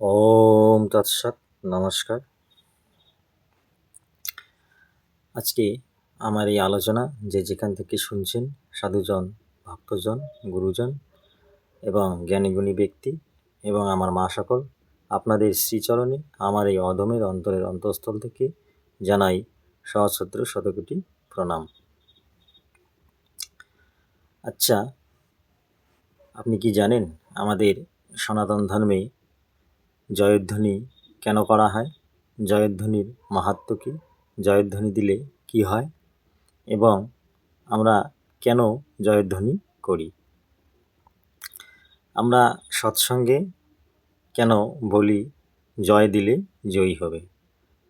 ওম তৎসৎ, নমস্কার। আজকে আমার এই আলোচনা যে যেখান থেকে শুনছেন সাধুজন, ভক্তজন, গুরুজন এবং জ্ঞানীগুণী ব্যক্তি এবং আমার মা সকল, আপনাদের শ্রীচরণে আমার এই অধমের অন্তরের অন্তঃস্থল থেকে জানাই সহস্র শতকোটি প্রণাম। আচ্ছা আপনি কি জানেন আমাদের সনাতন ধর্মে জয়ধ্বনি কেন করা হয়? জয়ধ্বনির মাহাত্ম্য কী? জয়ধ্বনি দিলে কি হয়? এবং আমরা কেন জয়ধ্বনি করি? আমরা সৎসঙ্গে কেন বলি জয় দিলে জয়ী হবে?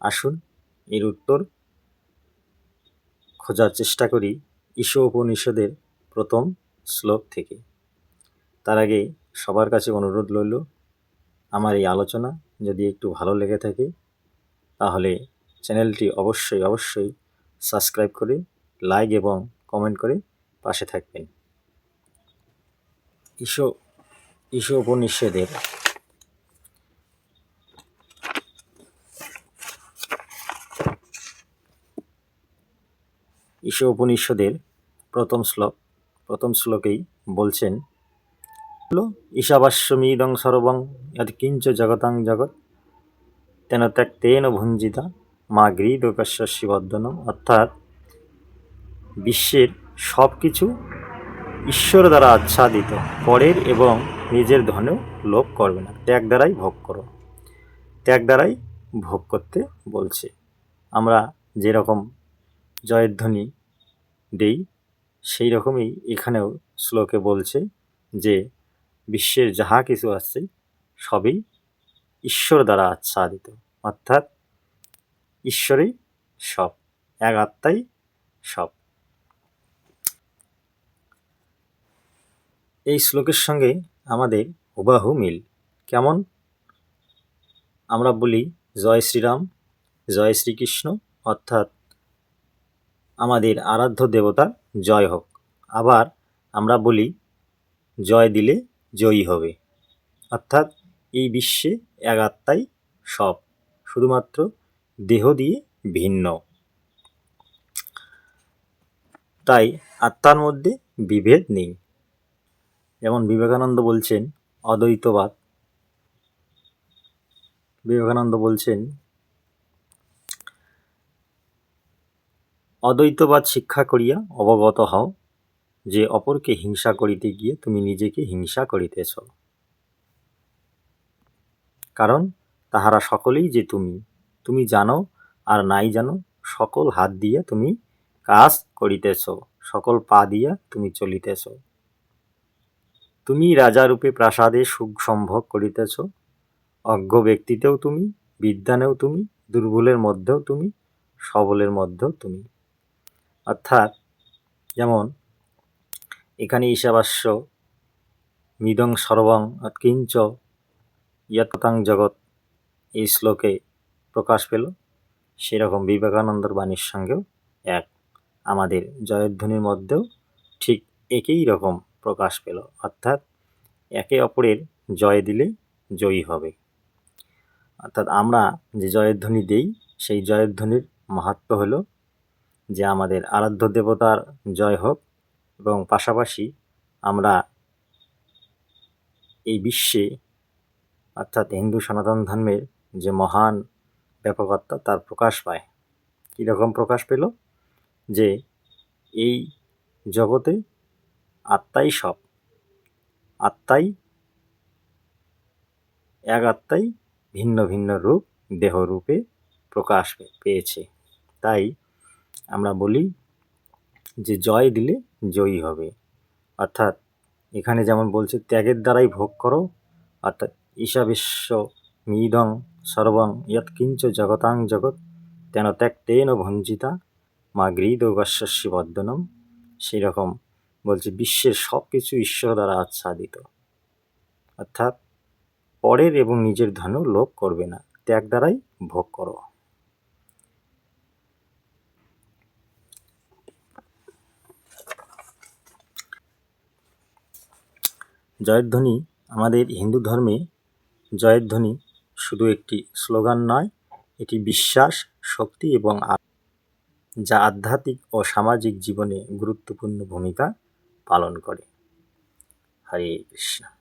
আসুন এর উত্তর খোঁজার চেষ্টা করি ঈশো উপনিষদের প্রথম শ্লোক থেকে। তার আগে সবার কাছে অনুরোধ রইল আমার এই আলোচনা যদি একটু ভালো লেগে থাকে, তাহলে চ্যানেলটি অবশ্যই অবশ্যই সাবস্ক্রাইব করে, লাইক এবং কমেন্ট করে পাশে থাকবেন। ঈশো ঈশো উপনিষদের ঈশো উপনিষদের প্রথম শ্লোক, প্রথম শ্লোকেই বলছেন ঈশাবাস্যমিদং সর্বং কিঞ্চ জগতাং জগৎ তেন ত্যাগ তেন ভুঞ্জিতা মা গৃহীতকস্য শিবর্ধনম অর্থাৎ বিশ্বের সব কিছু ঈশ্বর দ্বারা আচ্ছাদিত পরের এবং নিজের ধনেও লোভ করবে না ত্যাগ দ্বারাই ভোগ করো ত্যাগ দ্বারাই ভোগ করতে বলছে আমরা যেরকম জয়ের ধ্বনি দেই সেই রকমই এখানেও শ্লোকে বলছে যে বিশ্বের যাহা কিছু আছে, সবই ঈশ্বর দ্বারা আচ্ছাদিত। অর্থাৎ ঈশ্বরই সব, এক আত্মাই সব। এই শ্লোকের সঙ্গে আমাদের হুবাহু মিল। কেমন? আমরা বলি, জয় শ্রীরাম, জয় শ্রীকৃষ্ণ, অর্থাৎ আমাদের আরাধ্য দেবতা জয় হোক। আবার আমরা বলি, জয় দিলে জয়ী হবে। অর্থাৎ এই বিশ্বে এক আত্মাই সব, শুধুমাত্র দেহ দিয়ে ভিন্ন। তাই আত্মার মধ্যে বিভেদ নেই। যেমন বিবেকানন্দ বলছেন, অদ্বৈতবাদ। বিবেকানন্দ বলছেন, অদ্বৈতবাদ শিক্ষা করিয়া অবগত হও। যে অপরকে হিংসা করিতে গিয়ে তুমি নিজেকে হিংসা করিতেছ। কারণ তাহারা সকলেই যে তুমি তুমি জানো আর নাই জানো, সকল হাত দিয়া তুমি কাজ করিতেছ, সকল পা দিয়া তুমি চলিতেছ। তুমি রাজারূপে প্রাসাদে সুখ সম্ভোগ করিতেছ, অজ্ঞ ব্যক্তিতেও তুমি বিদ্যানেও তুমি, দুর্বলের মধ্যেও তুমি, সবলের মধ্যেও তুমি। অর্থাৎ যেমন এখানে ঈশাবাস্য। মৃদং সর্বং কিঞ্চ ইয়তাং জগৎ। এই শ্লোকে প্রকাশ পেল সেরকম বিবেকানন্দর বাণীর সঙ্গেও এক। আমাদের জয়ধ্বনির মধ্যেও ঠিক একই রকম প্রকাশ পেল, অর্থাৎ একে অপরের জয় দিলে জয়ী হবে। অর্থাৎ আমরা যে জয়ধ্বনি দেই, সেই জয়ধ্বনির মাহাত্ম হলো যে আমাদের আরাধ্য দেবতার জয় হোক এবং পাশাপাশি আমরা এই বিশ্বে, অর্থাৎ হিন্দু সনাতন ধর্মের যে মহান ব্যাপকত্ব তার প্রকাশ পায়। কীরকম প্রকাশ পেল? যে এই জগতে আত্মাই সব। আত্মাই এক আত্মাই ভিন্ন ভিন্ন রূপ, দেহরূপে প্রকাশ পেয়েছে। তাই আমরা বলি যে জয় দিলে জয়ী হবে। অর্থাৎ এখানে যেমন বলছে, ত্যাগের দ্বারাই ভোগ করো। অর্থাৎ ঈশাবিশ্ব মিদং সর্বং কিঞ্চ জগতাং জগৎ তেন ত্যাগ তেন ভঞ্জিতা মা গৃদ গৃহীদগস্যস্য বর্ধনম। সেই রকম বলছে, বিশ্বের সব কিছু ঈশ্বর দ্বারা আচ্ছাদিত। অর্থাৎ পরের এবং নিজের ধনও লোভ করবে না। ত্যাগ দ্বারাই ভোগ করো। জয়ধ্বনি আমাদের হিন্দু ধর্মে জয়ধ্বনি শুধু একটি স্লোগান নয়, এটি বিশ্বাস, শক্তি এবং যা আধ্যাত্মিক ও সামাজিক জীবনে গুরুত্বপূর্ণ ভূমিকা পালন করে। হরে কৃষ্ণ।